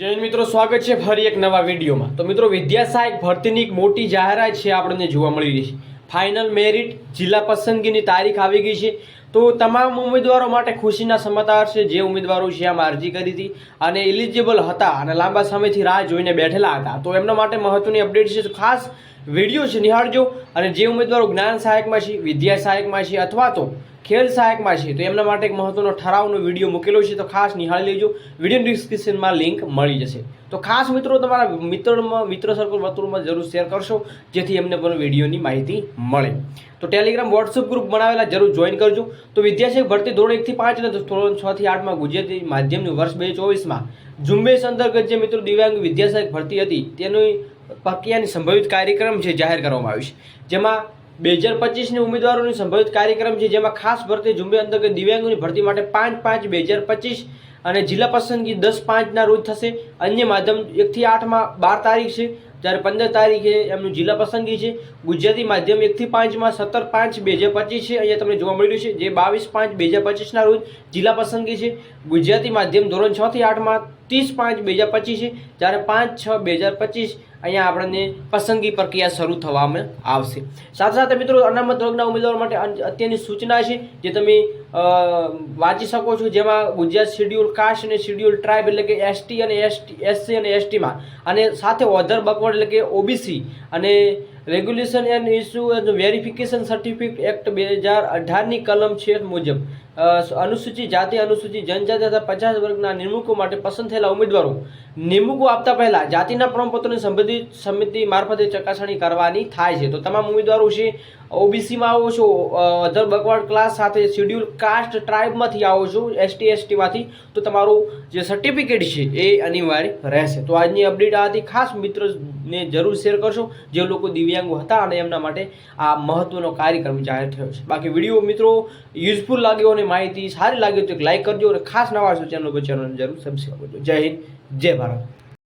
હિન્દ મિત્રો, સ્વાગત છે ફરી એક નવા વિડીયોમાં. તો મિત્રો વિદ્યા સહાયક ભરતીની એક મોટી જાહેરાત છે, આપણને જોવા મળી રહી છે. ફાઇનલ મેરિટ જિલ્લા પસંદગીની તારીખ આવી ગઈ છે. તો તમામ ઉમેદવારો માટે ખુશીના સમાચાર છે. જે ઉમેદવારો છે, આમ અરજી કરી હતી અને એલિજિબલ હતા અને લાંબા સમયથી રાહ જોઈને બેઠેલા હતા. તો એમના માટે મહત્વની અપડેટ છે. ખાસ વીડિયો છે, નિહાળજો. અને જે ઉમેદવારો જ્ઞાન સહાયકમાં છે, વિદ્યા સહાયકમાં છે અથવા તો ખેલ સહાયકમાં છે તો એમના માટે એક મહત્વનો ઠરાવનો વીડિયો મૂકેલો છે, તો ખાસ નિહાળી લેજો. વીડિયો ડિસ્ક્રિપ્શનમાં લિંક મળી જશે. તો ખાસ મિત્રો, તમારા મિત્રોમાં, મિત્ર સર્કલ વર્તુળમાં જરૂર શેર કરશો, જેથી એમને પણ વિડીયોની માહિતી મળે. તો ટેલિગ્રામ વોટ્સઅપ ગ્રુપ બનાવેલા, જરૂર જોઈન કરજો. તો વિદ્યાર્થી ભરતી ધોરણ એકથી પાંચ અને ધોરણ છ થી આઠમાં ગુજરાતી માધ્યમનું વર્ષ બે ચોવીસમાં ઝુંબેશ અંતર્ગત જે મિત્રો દિવ્યાંગ વિદ્યાસહાયક ભરતી હતી, તેની પ્રક્રિયાની સંભવિત કાર્યક્રમ છે, જાહેર કરવામાં આવ્યું છે. જેમાં બે હજાર પચીસની ઉમેદવારોની સંભવિત કાર્યક્રમ છે, જેમાં ખાસ ભરતી ઝુંબેશ અંતર્ગત દિવ્યાંગોની ભરતી માટે પાંચ પાંચ બે હજાર પચીસ અને જિલ્લા પસંદગી દસ પાંચના રોજ થશે. અન્ય માધ્યમ એકથી આઠમાં બાર તારીખ છે, જ્યારે પંદર તારીખે એમનું જિલ્લા પસંદગી છે. ગુજરાતી માધ્યમ એકથી પાંચમાં સત્તર પાંચ બે હજાર પચીસ છે. અહીંયા તમને જોવા મળ્યું છે જે બાવીસ પાંચ બે હજાર પચીસના રોજ જિલ્લા પસંદગી છે. ગુજરાતી માધ્યમ ધોરણ છથી આઠમાં ત્રીસ પાંચ બે હજાર પચીસ છે, જ્યારે પાંચ છ બે હજાર પચીસ અહીંયા આપણને પસંદગી પ્રક્રિયા શરૂ થવામાં આવશે. સાથે સાથે મિત્રો, અનામત વર્ગના ઉમેદવાર માટે અત્યારની સૂચના છે જે તમે વાંચી શકો છો, જેમાં ગુજરાત શેડ્યુલ કાસ્ટ અને શેડ્યુલ ટ્રાઇબ એટલે કે એસટી અને એસટી એસસી અને એસટીમાં અને સાથે ઓધર બકવર્ડ એટલે કે ઓબીસી અને regulation and issue verification certificate act બે હજાર અઢારની કલમ છે મુજબ અનુસૂચિત જાતિ, અનુસૂચિત જનજાતિ તથા પચાસ વર્ગના નિમણૂકો માટે પસંદ થયેલા ઉમેદવારો નિમણૂકો આપતા પહેલા જાતિના પ્રમાણપત્રોની સંબંધિત સમિતિ મારફતે ચકાસણી કરવાની થાય છે. તો તમામ ઉમેદવારો છે, ઓબીસીમાં આવો છો અધર બકવાડ ક્લાસ સાથે શેડ્યુલ કાસ્ટ ટ્રાઇબમાંથી આવો છો, એસટી, એસટીમાંથી, તો તમારું જે સર્ટિફિકેટ છે એ અનિવાર્ય રહેશે. તો આજની અપડેટ આ હતી ખાસ મિત્રને જરૂર શેર કરશો, જે લોકો દિવ્યાંગો હતા અને એમના માટે આ મહત્વનો કાર્યક્રમ જાહેર થયો છે. બાકી વીડિયો મિત્રો યુઝફુલ લાગ્યો અને માહિતી સારી લાગી તો એક લાઈક કરજો અને ખાસ નવા છો ચેનલ પર ચેનલ જરૂર સબસ્ક્રાઈબ કરજો. જય હિન્દ, જય ભારત.